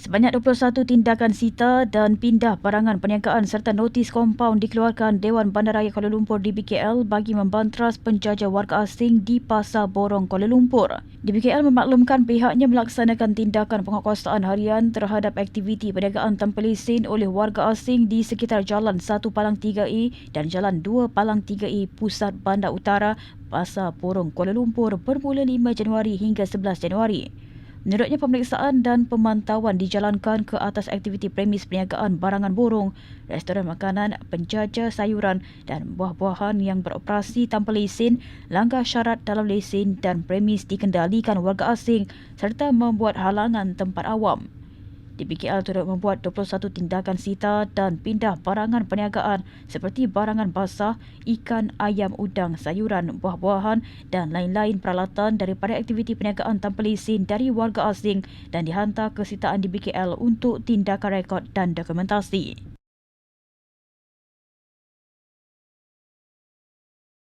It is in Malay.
Sebanyak 21 tindakan sita dan pindah barangan perniagaan serta notis kompaun dikeluarkan Dewan Bandaraya Kuala Lumpur di BKL bagi membantras penjajah warga asing di Pasar Borong Kuala Lumpur. Di BKL memaklumkan pihaknya melaksanakan tindakan penguasaan harian terhadap aktiviti perniagaan tanpa lesen oleh warga asing di sekitar Jalan 1 Palang 3E dan Jalan 2 Palang 3E Pusat Bandar Utara Pasar Borong Kuala Lumpur bermula 5 Januari hingga 11 Januari. Menurutnya pemeriksaan dan pemantauan dijalankan ke atas aktiviti premis perniagaan barangan borong, restoran makanan, penjajah sayuran dan buah-buahan yang beroperasi tanpa lesen, langgar syarat dalam lesen dan premis dikendalikan warga asing serta membuat halangan tempat awam. DBKL turut membuat 21 tindakan sita dan pindah barangan perniagaan seperti barangan basah, ikan, ayam, udang, sayuran, buah-buahan dan lain-lain peralatan daripada aktiviti perniagaan tanpa lesen dari warga asing dan dihantar ke sitaan DBKL untuk tindakan rekod dan dokumentasi.